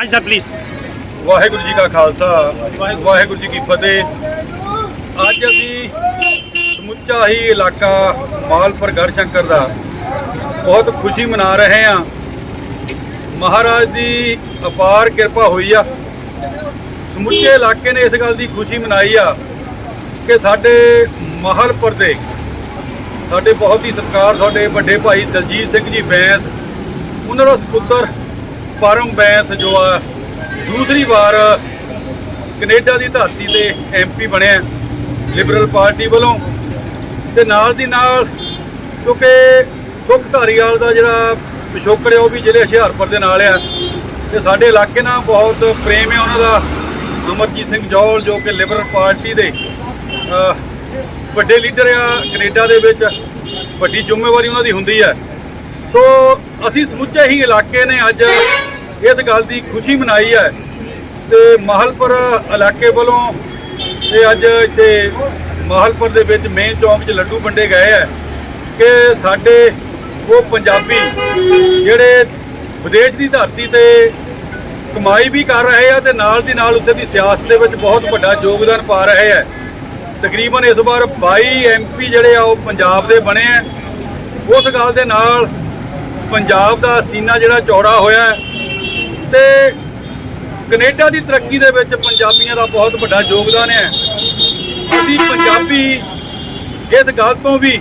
ਹਾਂਜੀ sir please Waheguru ji ਕਾ ਖਾਲਸਾ ਵਾਹਿਗੁਰੂ ਜੀ ਕੀ ਫਤਿਹ। ਅੱਜ ਅਸੀਂ ਸਮੁੱਚਾ ਹੀ ਇਲਾਕਾ ਮਾਲਪੁਰ ਗੜਸ਼ੰਕਰ ਦਾ ਬਹੁਤ ਖੁਸ਼ੀ ਮਨਾ ਰਹੇ ਹਾਂ। ਮਹਾਰਾਜ ਦੀ ਅਪਾਰ ਕਿਰਪਾ ਹੋਈ ਆ। ਸਮੁੱਚੇ ਇਲਾਕੇ ਨੇ ਇਸ ਗੱਲ ਦੀ ਖੁਸ਼ੀ ਮਨਾਈ ਆ ਕਿ ਸਾਡੇ ਮਾਹਲਪੁਰ ਦੇ ਸਾਡੇ ਬਹੁਤ ਹੀ ਸਤਿਕਾਰ ਸਾਡੇ ਵੱਡੇ ਭਾਈ ਦਲਜੀਤ ਸਿੰਘ ਜੀ ਬੈਂਸ ਉਹਨਾਂ ਦਾ ਸੁਪੁੱਤਰ ਪਰਮ ਬੈਂਸ ਜੋ ਆ, ਦੂਸਰੀ ਵਾਰ ਕੈਨੇਡਾ ਦੀ ਧਰਤੀ ਤੇ ਐਮਪੀ ਬਣਿਆ ਲਿਬਰਲ ਪਾਰਟੀ ਵੱਲੋਂ। ਤੇ ਨਾਲ ਦੀ ਨਾਲ, ਕਿਉਂਕਿ ਸੁਖ ਧਾਰੀਵਾਲ ਦਾ ਜਿਹੜਾ ਪਿਛੋਕੜ ਹੈ ਉਹ ਵੀ ਜ਼ਿਲ੍ਹੇ ਹੁਸ਼ਿਆਰਪੁਰ ਦੇ ਨਾਲ ਆ। ਤੇ ਸਾਡੇ ਇਲਾਕੇ ਨਾਲ ਬਹੁਤ ਪ੍ਰੇਮ ਹੈ ਉਹਨਾਂ ਦਾ, ਅਮਰਜੀਤ ਸਿੰਘ ਜੌਲ ਜੋ ਕਿ ਲਿਬਰਲ ਪਾਰਟੀ ਦੇ ਵੱਡੇ ਲੀਡਰ ਆ ਕੈਨੇਡਾ ਦੇ ਵਿੱਚ, ਵੱਡੀ ਜ਼ਿੰਮੇਵਾਰੀ ਉਹਨਾਂ ਦੀ ਹੁੰਦੀ ਹੈ ਸੋ, ਅਸੀਂ ਸਮੁੱਚੇ ਹੀ ਇਲਾਕੇ ਨੇ ਅੱਜ ਇਸ ਗੱਲ ਦੀ ਖੁਸ਼ੀ ਮਨਾਈ ਹੈ ਤੇ ਮਾਹਲਪੁਰ ਇਲਾਕੇ ਵੱਲੋਂ ਇਹ ਅੱਜ ਇੱਥੇ ਮਾਹਲਪੁਰ ਦੇ ਵਿੱਚ ਮੇਨ ਚੌਂਕ 'ਚ ਲੱਡੂ ਵੰਡੇ ਗਏ ਹੈ ਕਿ ਸਾਡੇ ਉਹ ਪੰਜਾਬੀ ਜਿਹੜੇ ਵਿਦੇਸ਼ ਦੀ ਧਰਤੀ ਤੇ ਕਮਾਈ ਵੀ ਕਰ ਰਹੇ ਆ ਤੇ ਨਾਲ ਦੀ ਨਾਲ ਉੱਥੇ ਦੀ ਸਿਆਸਤ ਦੇ ਵਿੱਚ ਬਹੁਤ ਵੱਡਾ ਯੋਗਦਾਨ ਪਾ ਰਹੇ ਆ ਤਕਰੀਬਨ ਇਸ ਵਾਰ 22 ਐਮਪੀ ਜਿਹੜੇ ਆ ਉਹ ਪੰਜਾਬ ਦੇ ਬਣੇ ਆ ਉਸ ਗੱਲ ਦੇ ਨਾਲ ਪੰਜਾਬ ਦਾ ਸੀਨਾ ਜਿਹੜਾ ਚੌੜਾ ਹੋਇਆ ਹੈ। ਤੇ ਕੈਨੇਡਾ ਦੀ ਤਰੱਕੀ ਦੇ ਵਿੱਚ ਪੰਜਾਬੀਆਂ ਦਾ ਬਹੁਤ ਵੱਡਾ ਯੋਗਦਾਨ ਹੈ। ਅਸੀਂ ਪੰਜਾਬੀ ਇਸ ਗੱਲ ਤੋਂ ਵੀ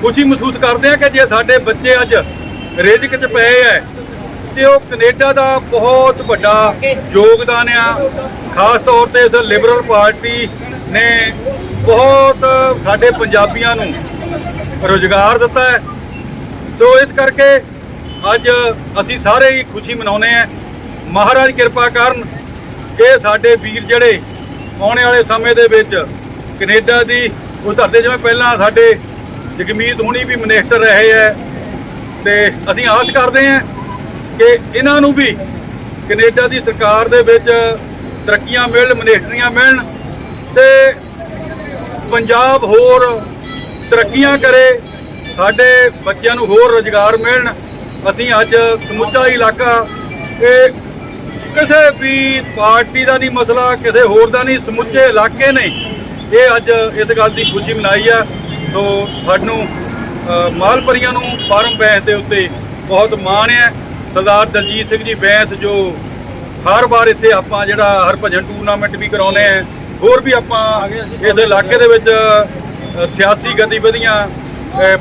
ਖੁਸ਼ੀ ਮਹਿਸੂਸ ਕਰਦੇ ਹਾਂ ਕਿ ਜੇ ਸਾਡੇ ਬੱਚੇ ਅੱਜ ਰਿਜ਼ਕ 'ਚ ਪਏ ਐ ਤੇ ਉਹ ਕੈਨੇਡਾ ਦਾ ਬਹੁਤ ਵੱਡਾ ਯੋਗਦਾਨ ਆ। ਖਾਸ ਤੌਰ ਤੇ ਇਸ ਲਿਬਰਲ ਪਾਰਟੀ ਨੇ ਬਹੁਤ ਸਾਡੇ ਪੰਜਾਬੀਆਂ ਨੂੰ ਰੋਜ਼ਗਾਰ ਦਿੱਤਾ ਹੈ। ਸੋ ਇਸ ਕਰਕੇ ਅੱਜ ਅਸੀਂ ਸਾਰੇ ਹੀ ਖੁਸ਼ੀ ਮਨਾਉਂਦੇ ਆ ਮਹਾਰਾਜ ਕਿਰਪਾ ਕਰਨ ਇਹ ਸਾਡੇ ਵੀਰ ਜਿਹੜੇ ਆਉਣੇ ਵਾਲੇ ਸਮੇਂ ਦੇ ਵਿੱਚ ਕੈਨੇਡਾ ਦੀ ਉਹ ਧਰਤੇ ਜਿਵੇਂ ਪਹਿਲਾਂ ਸਾਡੇ ਜਗਮੀਤ ਹੁਣੀ ਵੀ ਮਿਨਿਸਟਰ ਰਹੇ ਹੈ ਤੇ ਅਸੀਂ ਆਸ ਕਰਦੇ ਹਾਂ ਕਿ ਇਹਨਾਂ ਨੂੰ ਵੀ ਕੈਨੇਡਾ ਦੀ ਸਰਕਾਰ ਦੇ ਵਿੱਚ ਤਰੱਕੀਆਂ ਮਿਲਣ, ਮਿਨਿਸਟਰੀਆਂ ਮਿਲਣ ਤੇ ਪੰਜਾਬ ਹੋਰ ਤਰੱਕੀਆਂ ਕਰੇ, ਸਾਡੇ ਬੱਚਿਆਂ ਨੂੰ ਹੋਰ ਰੋਜ਼ਗਾਰ ਮਿਲਣ। ਅਸੀਂ ਅੱਜ ਸਮੁੱਚਾ ਇਲਾਕਾ ਇਹ ਕਿਸੇ ਵੀ ਪਾਰਟੀ ਦਾ ਨਹੀਂ ਮਸਲਾ, ਕਿਸੇ ਹੋਰ ਦਾ ਨਹੀਂ, ਸਮੁੱਚੇ ਇਲਾਕੇ ਨੇ। ਇਹ ਅੱਜ ਇਸ ਗੱਲ ਦੀ ਖੁਸ਼ੀ ਮਨਾਈ ਆ। ਸੋ ਸਾਨੂੰ ਮਾਲਪਰੀਆਂ ਨੂੰ ਫਾਰਮ ਬੈਂਸ ਦੇ ਉੱਤੇ ਬਹੁਤ ਮਾਣ ਹੈ। ਸਰਦਾਰ ਦਲਜੀਤ ਸਿੰਘ ਜੀ ਬੈਂਸ ਜੋ ਹਰ ਵਾਰ ਇੱਥੇ ਆਪਾਂ ਜਿਹੜਾ ਹਰਭਜਨ ਟੂਰਨਾਮੈਂਟ ਵੀ ਕਰਾਉਂਦੇ ਆ, ਹੋਰ ਵੀ ਆਪਾਂ ਇਸ ਇਲਾਕੇ ਦੇ ਵਿੱਚ ਸਿਆਸੀ ਗਤੀਵਿਧੀਆਂ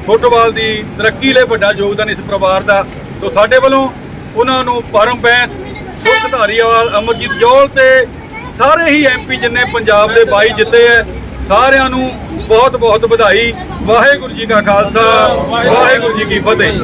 ਫੁੱਟਬਾਲ ਦੀ ਤਰੱਕੀ ਲਈ ਵੱਡਾ ਯੋਗਦਾਨ ਇਸ ਪਰਿਵਾਰ ਦਾ। ਤੋਂ ਸਾਡੇ ਵੱਲੋਂ ਉਹਨਾਂ ਨੂੰ ਪਰਮ ਬੈਂਸ ਸੁਖ ਧਾਰੀਵਾਲ ਅਮਰਜੀਤ ਜੌਲ ਤੇ ਸਾਰੇ ਹੀ ਐਮਪੀ ਜਿੰਨੇ ਪੰਜਾਬ ਦੇ 22 ਜਿੱਤੇ ਐ, ਸਾਰਿਆਂ ਨੂੰ ਬਹੁਤ ਬਹੁਤ ਵਧਾਈ। ਵਾਹਿਗੁਰੂ ਜੀ ਕਾ ਖਾਲਸਾ, ਵਾਹਿਗੁਰੂ ਜੀ ਕੀ ਫਤਿਹ।